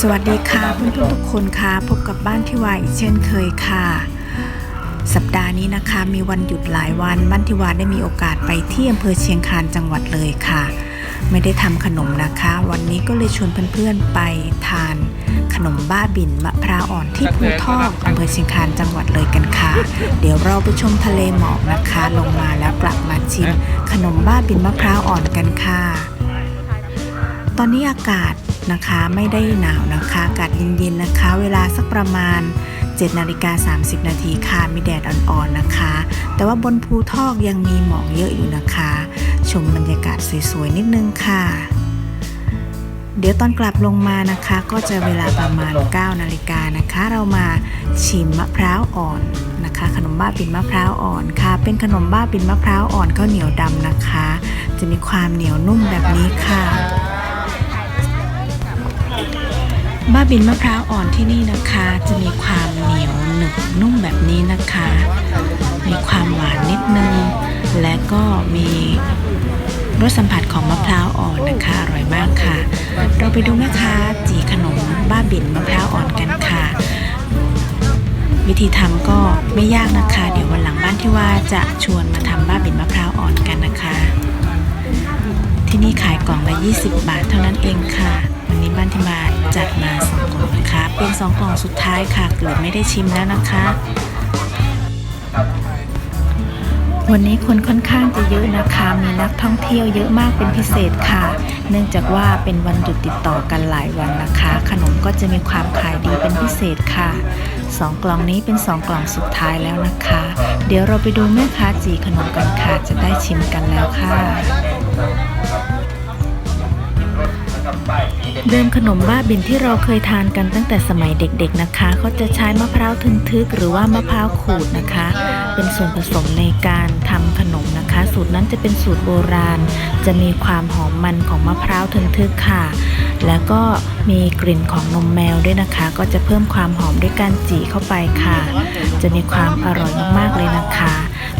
สวัสดีค่ะเพื่อนๆทุกคนค่ะพบกับบ้านที่วาอีกเช่นเคยค่ะ สัปดาห์นี้นะคะมีวันหยุดหลายวันบ้านที่วาได้มีโอกาสไปที่อำเภอเชียงคานจังหวัดเลยค่ะ ไม่ได้ทำขนมนะคะ วันนี้ก็เลยชวนเพื่อนๆไปทาน ขนมบ้าบินมะพร้าวอ่อนที่ภูทอกอำเภอเชียงคานจังหวัดเลยกันค่ะ เดี๋ยวเราไปชมทะเลหมอกนะคะ ลงมาแล้วกลับมาชิมขนมบ้าบินมะพร้าวอ่อนกันค่ะ ตอนนี้อากาศ นะคะ ไม่ได้หนาวนะคะ อากาศเย็นๆนะคะ เวลาสักประมาณ7นาฬิกา30 นาทีค่ะ มีแดดอ่อนๆนะคะ แต่ว่าบนภูทอกยังมีหมอกเยอะอยู่นะคะ ชมบรรยากาศสวยๆ นิดนึงค่ะ เดี๋ยวตอนกลับลงมานะคะ ก็จะเวลาประมาณ 9 นาฬิกานะคะ เรามาชิมมะพร้าวอ่อนนะคะ ขนมบ้าบินมะพร้าวอ่อนค่ะ เป็นขนมบ้าบินมะพร้าวอ่อนข้าวเหนียวดำนะคะ จะมีความเหนียวนุ่มแบบนี้ค่ะ บ้าบินมะพร้าวอ่อนที่นี่นะคะ จะมีความเหนียวหนึบนุ่มแบบนี้นะคะ มีความหวานนิดนึง และก็มีรสสัมผัสของมะพร้าวอ่อนนะคะอร่อยมากค่ะ เราไปดูแม่ค้าจีขนมบ้าบินมะพร้าวอ่อนกันค่ะ วิธีทำก็ไม่ยากนะคะ เดี๋ยววันหลังบ้านที่ว่าจะชวนมาทำบ้าบินมะพร้าวอ่อนกันนะคะ ที่นี่ขายกล่องละ 20 บาทเท่านั้นเองค่ะ วันนี้บ้านที่มาจัดมา2กล่องนะคะ เป็น2กล่องสุดท้ายค่ะ เกือบไม่ได้ชิมแล้วนะคะ วันนี้คนค่อนข้างจะเยอะนะคะ มีนักท่องเที่ยวเยอะมากเป็นพิเศษค่ะ เนื่องจากว่าเป็นวันหยุดติดต่อกันหลายวันนะคะ ขนมก็จะมีความขายดีเป็นพิเศษค่ะ2กล่องนี้เป็น2กล่องสุดท้ายแล้วนะคะ เดี๋ยวเราไปดูแม่ค้าจีขนมกันค่ะ จะได้ชิมกันแล้วค่ะ เดิมขนมบ้าบินที่เราเคยทานกันตั้งแต่สมัยเด็กๆนะคะเขาจะใช้มะพร้าวทึนทึกหรือว่ามะพร้าวขูดนะคะ เป็นส่วนผสมในการทำขนมนะ คะ สูตรนั้นจะเป็นสูตรโบราณ จะมีความหอมมันของมะพร้าวทึนทึกค่ะ แล้วก็มีกลิ่นของนมแมวด้วยนะคะ ก็จะเพิ่มความหอมด้วยการจีเข้าไปค่ะ จะมีความอร่อยมากๆเลยนะคะ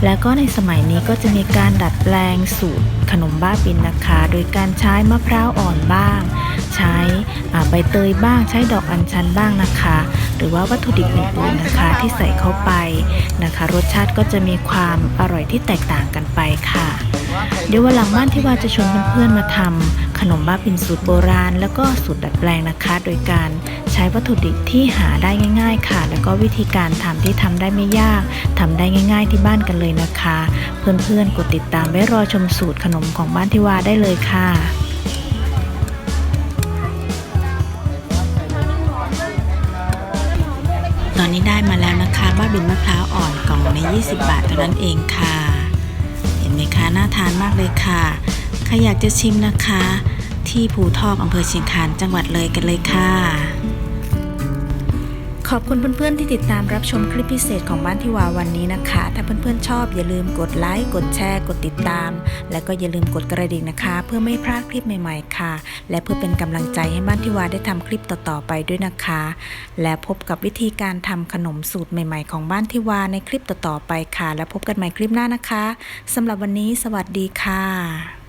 แล้วก็ในสมัยนี้ก็จะมีการดัดแปลงสูตรขนมบ้าบินนะคะ โดยการใช้มะพร้าวอ่อนบ้าง ใช้ใบเตยบ้างใช้ดอกอัญชันบ้างนะคะ หรือว่าวัตถุดิบอื่นๆนะคะที่ใส่เข้าไปนะคะ รสชาติก็จะมีความอร่อยที่แตกต่างกันไปค่ะ เดี๋ยววันหลังบ้านที่ว่าจะชวนเพื่อนๆมาทำขนมบ้าบินสูตรโบราณ แล้วก็สูตรดัดแปลงนะคะ โดยการใช้วัตถุดิบที่หาได้ง่าย ๆ ค่ะ แล้วก็วิธีการทำที่ทำได้ไม่ยากทำได้ง่าย ๆ ที่บ้านกันเลยนะคะ เพื่อนๆกดติดตามไว้รอชมสูตรขนมของบ้านที่ว่าได้เลยค่ะตอนนี้ได้มาแล้วนะคะ บ้าบินมะพร้าวอ่อนกล่องใน 20 บาทเท่านั้นเองค่ะ ไหมคะน่าทานมากเลยค่ะใครอยากจะชิมนะคะ ที่ภูทอกอำเภอเชียงคานจังหวัดเลยกันเลยค่ะ ขอบคุณเพื่อนๆที่ติดตามรับชมคลิปพิเศษของบ้านที่วาวันนี้นะคะ ถ้าเพื่อนๆชอบอย่าลืมกดไลค์ กดแชร์ กดติดตาม และก็อย่าลืมกดกระดิ่งนะคะ เพื่อไม่พลาดคลิปใหม่ๆค่ะ และเพื่อเป็นกำลังใจให้บ้านที่วาได้ทำคลิปต่อๆไปด้วยนะคะ และพบกับวิธีการทำขนมสูตรใหม่ ๆ ของบ้านที่วาในคลิปต่อๆไปค่ะ และพบกันใหม่คลิปหน้านะคะสำหรับวันนี้สวัสดีค่ะ